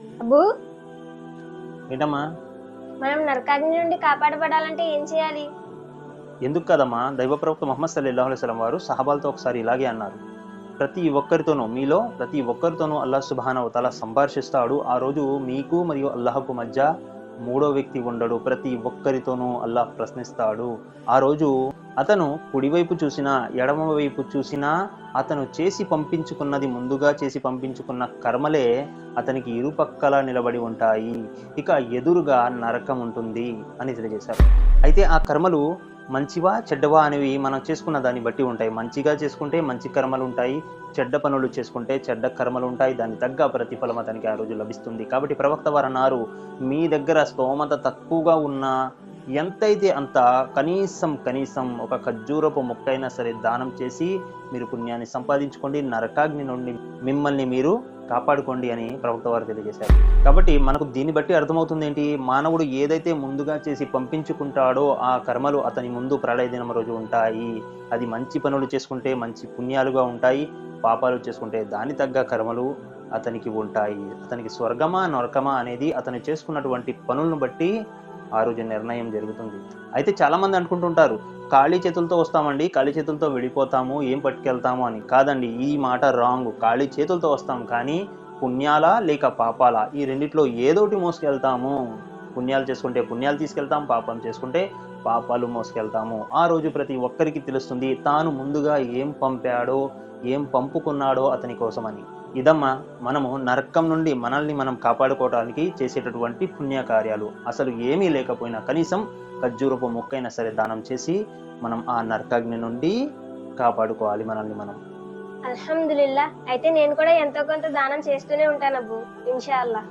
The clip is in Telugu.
అబ్బు. ఏంటమ్మా? మనం నరకాగ్ని నుండి కాపాడబడాలంటే ఏం చేయాలి? ఎందుకు కదమ్మా? దైవ ప్రవక్త ముహమ్మద్ సల్లాహు అలైస్లం వారు సహబాలతో ఒకసారి ఇలాగే అన్నారు. ప్రతి ఒక్కరితోనూ మీలో ప్రతి ఒక్కరితోనూ అల్లాహ్ సుబాన తల సంభాషిస్తాడు. ఆ రోజు మీకు మరియు అల్లాహకు మధ్య మూడో వ్యక్తి ఉండడు. ప్రతి ఒక్కరితోనూ అల్లాహ్ ప్రశ్నిస్తాడు. ఆ రోజు అతను కుడివైపు చూసినా ఎడమ వైపు చూసినా అతను చేసి పంపించుకున్నది ముందుగా చేసి పంపించుకున్న కర్మలే అతనికి ఇరుపక్కల నిలబడి ఉంటాయి. ఇక ఎదురుగా నరకం ఉంటుంది అని తెలియజేశారు. అయితే ఆ కర్మలు మంచివా చెడ్డవా అనేవి మనం చేసుకున్న దాన్ని బట్టి ఉంటాయి. మంచిగా చేసుకుంటే మంచి కర్మలు ఉంటాయి. చెడ్డ పనులు చేసుకుంటే చెడ్డ కర్మలు ఉంటాయి. దాని తగ్గ ప్రతిఫలం అతనికి ఆ రోజు లభిస్తుంది. కాబట్టి ప్రవక్త వారు అన్నారు మీ దగ్గర స్తోమత తక్కువగా ఉన్నా ఎంతైతే అంత కనీసం కనీసం ఒక ఖర్జూరపు మొక్కైనా సరే దానం చేసి మీరు పుణ్యాన్ని సంపాదించుకోండి నరకాగ్ని నుండి మిమ్మల్ని మీరు కాపాడుకోండి అని ప్రభుత్వ వారు తెలియజేశారు. కాబట్టి మనకు దీన్ని బట్టి అర్థమవుతుంది ఏంటి మానవుడు ఏదైతే ముందుగా చేసి పంపించుకుంటాడో ఆ కర్మలు అతని ముందు ప్రళయ దినం రోజు ఉంటాయి. అది మంచి పనులు చేసుకుంటే మంచి పుణ్యాలుగా ఉంటాయి పాపాలు చేసుకుంటే దాని తగ్గ కర్మలు అతనికి ఉంటాయి. అతనికి స్వర్గమా నరకమా అనేది అతను చేసుకున్నటువంటి పనులను బట్టి ఆ రోజు నిర్ణయం జరుగుతుంది. అయితే చాలామంది అనుకుంటుంటారు ఖాళీ చేతులతో వస్తామండి ఖాళీ చేతులతో వెళ్ళిపోతాము ఏం పట్టుకెళ్తాము అని. కాదండి ఈ మాట రాంగ్. ఖాళీ చేతులతో వస్తాం కానీ పుణ్యాల లేక పాపాల. ఈ రెండిట్లో ఏదోటి మోసుకెళ్తాము. పుణ్యాలు చేసుకుంటే పుణ్యాలు తీసుకెళ్తాం పాపం చేసుకుంటే పాపాలు మోసుకెళ్తాము. ఆ రోజు ప్రతి ఒక్కరికి తెలుస్తుంది తాను ముందుగా ఏం పంపాడో ఏం పంపుకున్నాడో అతని కోసమని. ఇదమ్మా మనము నరకం నుండి మనల్ని మనం కాపాడుకోవడానికి చేసేటటువంటి పుణ్యకార్యాలు. అసలు ఏమీ లేకపోయినా కనీసం ఖర్జూరపు మొక్కైనా సరే దానం చేసి మనం ఆ నరకాగ్ని నుండి కాపాడుకోవాలి మనల్ని మనం. అల్హమ్దుల్లా అయితే నేను కూడా ఎంతో కొంత దానం చేస్తూనే ఉంటాను అబ్బు ఇన్షాల్లా